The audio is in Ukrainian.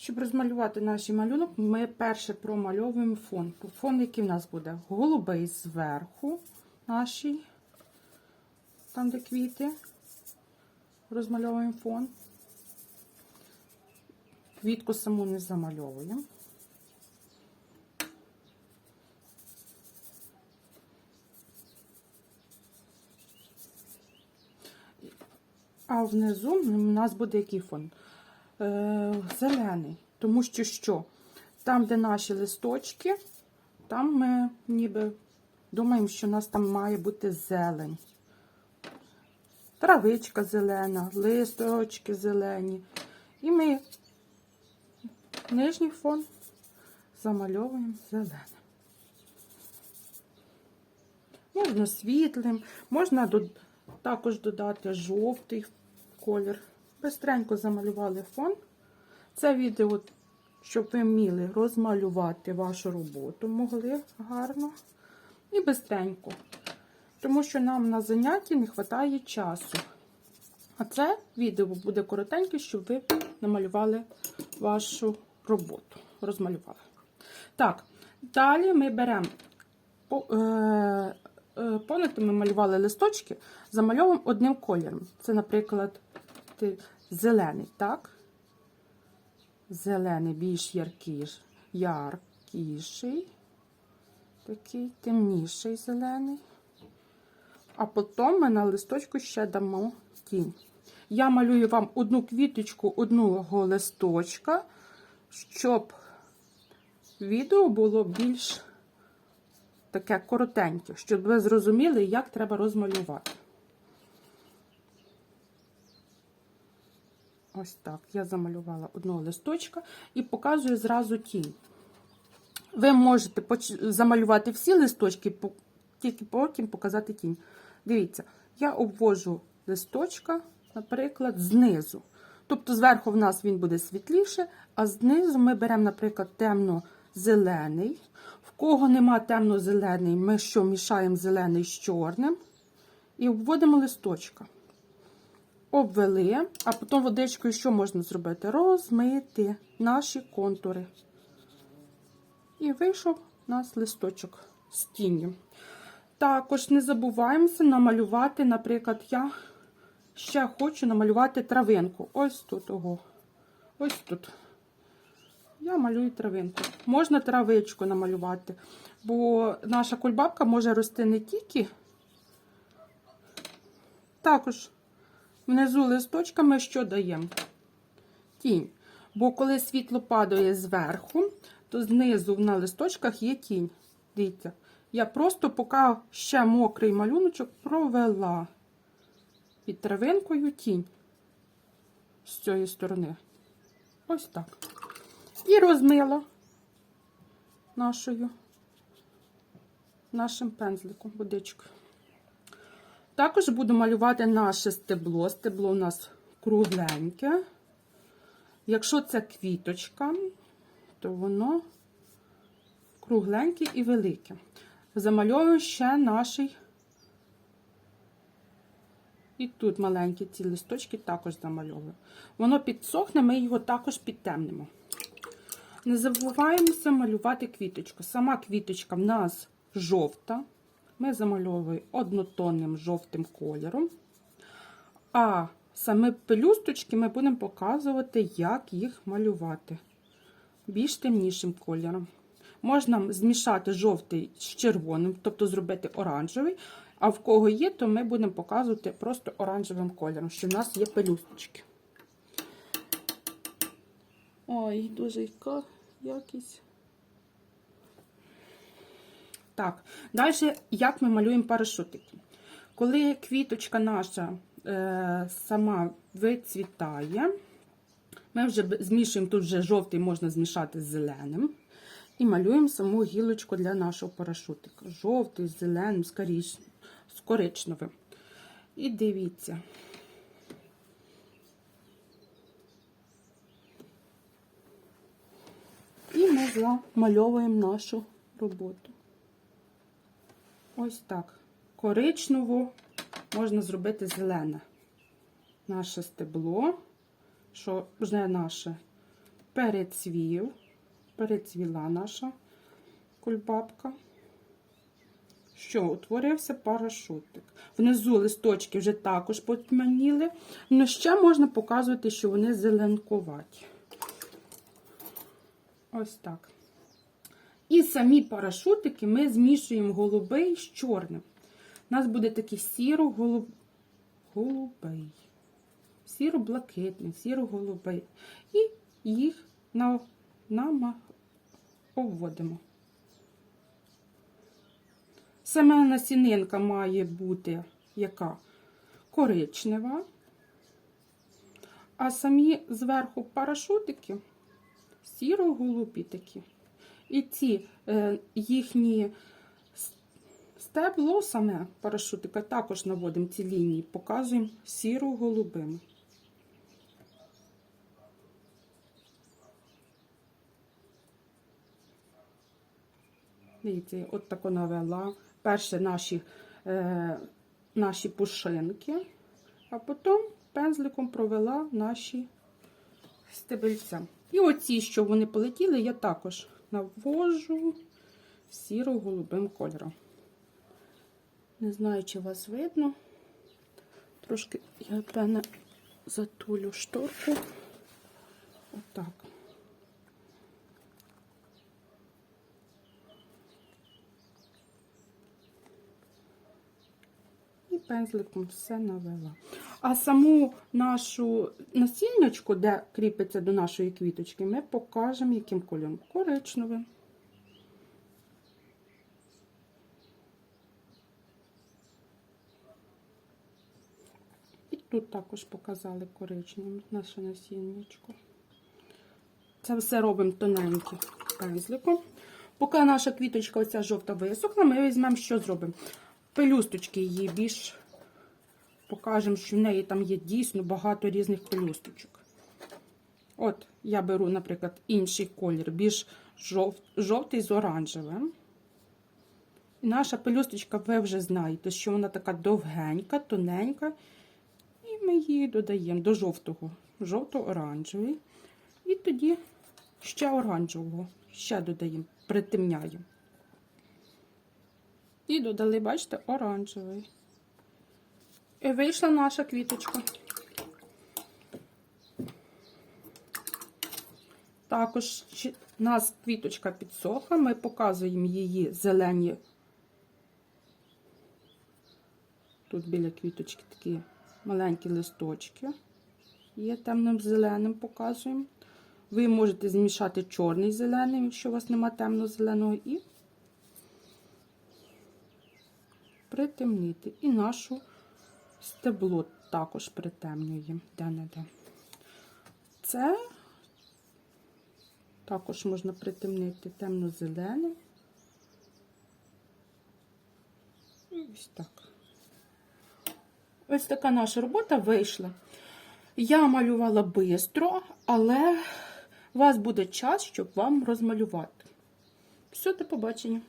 Щоб розмалювати наш малюнок, ми перше промальовуємо фон. Фон, який в нас буде? Голубий зверху, нашій, там, де квіти. Розмальовуємо фон. Квітку саму не замальовуємо. А внизу у нас буде який фон? Е, зелений. Тому що що? Там, де наші листочки, там ми ніби думаємо, що у нас там має бути зелень. Травичка зелена, листочки зелені. І ми нижній фон замальовуємо зеленим. Можна світлим, можна також додати жовтий колір. Бистренько замалювали фон. Це відео, щоб ви вміли розмалювати вашу роботу, могли гарно і бистренько. Тому що нам на занятті не вистачає часу. А це відео буде коротеньке, щоб ви намалювали вашу роботу. Розмалювали. Так, далі ми беремо. е, е, ми малювали листочки, замальовуємо одним кольором. Це, наприклад, ти- зелений, так? Зелений більш яркіш, яркіший, такий темніший зелений. А потім ми на листочку ще дамо тінь. Я малюю вам одну квіточку одного листочка, щоб відео було більш таке коротеньке, щоб ви зрозуміли, як треба розмалювати. Ось так. Я замалювала одного листочка і показую зразу тінь. Ви можете замалювати всі листочки, тільки потім показати тінь. Дивіться, я обвожу листочка, наприклад, знизу. Тобто, зверху в нас він буде світліше, а знизу ми беремо, наприклад, темно-зелений. В кого нема темно-зелений, ми що мішаємо зелений з чорним і обводимо листочка. Обвели, а потім водичкою що можна зробити? Розмити наші контури. І вийшов у нас листочок з тінню. Також не забуваємося намалювати, наприклад, я ще хочу намалювати травинку. Ось тут ого. Ось тут. Я малюю травинку. Можна травичку намалювати, бо наша кульбабка може рости не тільки. Також внизу листочками що даємо? Тінь. Бо коли світло падає зверху, то знизу на листочках є тінь. Дивіться, я просто поки ще мокрий малюночок провела під травинкою тінь з цієї сторони. Ось так. І розмила нашою, нашим пензликом водичкою. Також буду малювати наше стебло. Стебло у нас кругленьке. Якщо це квіточка, то воно кругленьке і велике. Замальовую ще наш. І тут маленькі ці листочки також замальовую. Воно підсохне, ми його також підтемнемо. Не забуваємося малювати квіточку. Сама квіточка в нас жовта. Ми замальовуємо однотонним жовтим кольором. А саме пелюсточки ми будемо показувати, як їх малювати більш темнішим кольором. Можна змішати жовтий з червоним, тобто зробити оранжевий. А в кого є, то ми будемо показувати просто оранжевим кольором, що в нас є пелюсточки. Ой, дуже яка якість. Так, далі, як ми малюємо парашутики. Коли квіточка наша е, сама вицвітає, ми вже змішуємо, тут вже жовтий можна змішати з зеленим. І малюємо саму гілочку для нашого парашутика. Жовтий, з зеленим, з з коричневим. І дивіться. І ми замальовуємо нашу роботу. Ось так. Коричневу можна зробити зелене. Наше стебло, що вже наше перецвів, перецвіла наша кульбабка. Що, утворився парашутик. Внизу листочки вже також потьмяніли, але ще можна показувати, що вони зеленкуваті. Ось так. І самі парашутики ми змішуємо голубий з чорним. У нас буде такий сіро-голубий. Голубий. Сіро-блакитний, сіро-голубий. І їх на, на, обводимо. Саме насінинка має бути яка? Коричнева. А самі зверху парашутики сіро-голубі такі. І ці е, їхні стебло саме парашутика також наводимо ці лінії, показуємо сіро-голубими. Дивіться, от тако навела. Перше наші, е, наші пушинки, а потім пензликом провела наші стебельця. І оці, що вони полетіли, я також навожу сіро-голубим кольором. Не знаю, чи вас видно. Трошки я певне затулю шторку. Отак. І пензликом все навела. А саму нашу насіннячку, де кріпиться до нашої квіточки, ми покажемо, яким кольором. Коричневим. І тут також показали коричневим наше насіннячко. Це все робимо тоненьким пензликом. Поки наша квіточка оця жовта висохла, ми візьмемо, що зробимо. Пелюсточки її більш покажемо, що в неї там є дійсно багато різних пелюсточок. От, я беру, наприклад, інший колір, більш жов... жовтий з оранжевим. І наша пелюсточка, ви вже знаєте, що вона така довгенька, тоненька. І ми її додаємо до жовтого, жовто-оранжевий. І тоді ще оранжевого, ще додаємо, притемняємо. І додали, бачите, оранжевий. І вийшла наша квіточка. Також у нас квіточка підсохла, ми показуємо її зелені. Тут біля квіточки такі маленькі листочки. Є темним зеленим показуємо. Ви можете змішати чорний з зеленим, якщо у вас нема темно-зеленого, і притемнити. І нашу стебло також притемнюємо де-не-де. Це також можна притемнити темно-зеленим. І ось так. Ось така наша робота вийшла. Я малювала бистро, але у вас буде час, щоб вам розмалювати. Все, до побачення.